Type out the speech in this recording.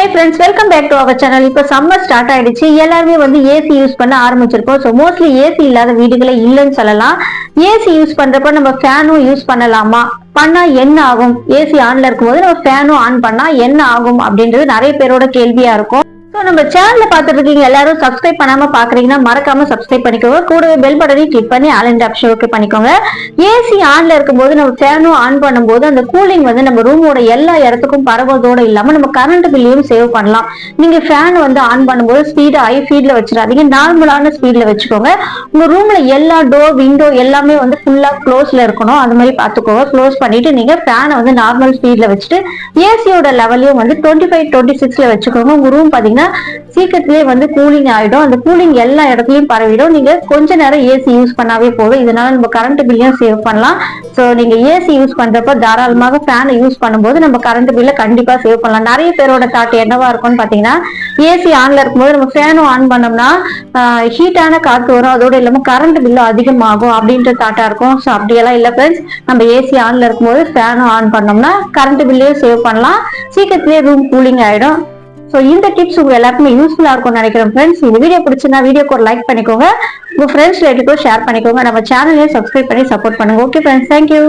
Hi friends welcome back to our channel இப்போ summer start ஆயிடுச்சு. எல்லாருமே வந்து ஏசி யூஸ் பண்ண ஆரம்பிச்சிருக்கோம். ஸோ மோஸ்ட்லி ஏசி இல்லாத வீடுகளே இல்லைன்னு சொல்லலாம். ஏசி யூஸ் பண்றப்ப நம்ம ஃபேனும் யூஸ் பண்ணலாமா? பண்ணா என்ன ஆகும்? ஏசி ஆன்ல இருக்கும்போது நம்ம ஃபேனும் ஆன் பண்ணா என்ன ஆகும் அப்படின்றது நிறைய பேரோட கேள்வியா இருக்கும். ஸோ நம்ம சேனல்ல பார்த்துட்டு இருக்கீங்க எல்லாரும் சப்ஸ்கிரைப் பண்ணாம பாக்குறீங்கன்னா மறக்காம சப்ஸ்கிரைப் பண்ணிக்கோங்க. கூடவே பெல் பட்டனையும் கிளிக் பண்ணி ஆல் அண்ட் ஆப்ஷன் ஓகே பண்ணிக்கோங்க. ஏசி ஆன்ல இருக்கும்போது நம்ம ஃபேனும் ஆன் பண்ணும்போது அந்த கூலிங் வந்து நம்ம ரூமோட எல்லா இடத்துக்கும் பரவதோட இல்லாம நம்ம கரண்ட் பில்லையும் சேவ் பண்ணலாம். நீங்க ஃபேன் வந்து ஆன் பண்ணும்போது ஸ்பீடு ஹை ஸ்பீட்ல வச்சிடாதீங்க. நார்மலான ஸ்பீட்ல வச்சுக்கோங்க. உங்க ரூம்ல எல்லா டோர் விண்டோ எல்லாமே வந்து ஃபுல்லா க்ளோஸ்ல இருக்கணும். அது மாதிரி பாத்துக்கோங்க க்ளோஸ் பண்ணிட்டு நீங்க ஃபேனை வந்து நார்மல் ஸ்பீட்ல வச்சுட்டு ஏசியோட லெவலையும் வந்து டுவெண்ட்டி ஃபைவ் டுவெண்ட்டி சிக்ஸ்ல வச்சுக்கோங்க. உங்க ரூம் பாத்தீங்கன்னா சீக்கிரத்திலே வந்து கூலிங் ஆயிடும். அந்த கூலிங் எல்லா இடத்துலயும் பரவிடும். நீங்க கொஞ்ச நேரம் ஏசி யூஸ் பண்ணாவே போதும். இதனால நம்ம கரண்ட் பில்லையும் சேவ் பண்ணலாம். ஸோ நீங்க ஏசி யூஸ் பண்றப்ப தாராளமாக ஃபேனை யூஸ் பண்ணும்போது நம்ம கரண்ட் பில்ல கண்டிப்பா சேவ் பண்ணலாம். நிறைய பேரோட தாட் என்னவா இருக்கும்னு பாத்தீங்கன்னா ஏசி ஆன்ல இருக்கும்போது நம்ம ஃபேனும் ஆன் பண்ணோம்னா ஹீட்டான காற்று வரும். அதோட இல்லாம கரண்ட் பில்லு அதிகமாகும் அப்படின்ற தாட்டா இருக்கும். ஸோ அப்படியெல்லாம் இல்லை ஃப்ரெண்ட்ஸ் நம்ம ஏசி ஆன்ல இருக்கும்போது ஃபேனும் ஆன் பண்ணோம்னா கரண்ட் பில்லையும் சேவ் பண்ணலாம். சீக்கிரத்திலேயே ரூம் கூலிங் ஆயிடும். ஸோ இந்த டிப்ஸ் உங்க எல்லாருக்குமே யூஸ்ஃபுல்லா இருக்கும்னு நினைக்கிறேன் ஃப்ரெண்ட்ஸ் இந்த வீடியோ பிடிச்சிருந்தா வீடியோக்கு ஒரு லைக் பண்ணிக்கோங்க. உங்க ஃப்ரெண்ட்ஸ் ரிலேட்டிவ்க்கும் ஷேர் பண்ணிக்கோங்க. நம்ம சேனலையும் சப்ஸ்கிரைப் பண்ணி சப்போர்ட் பண்ணுங்க. Okay friends thank you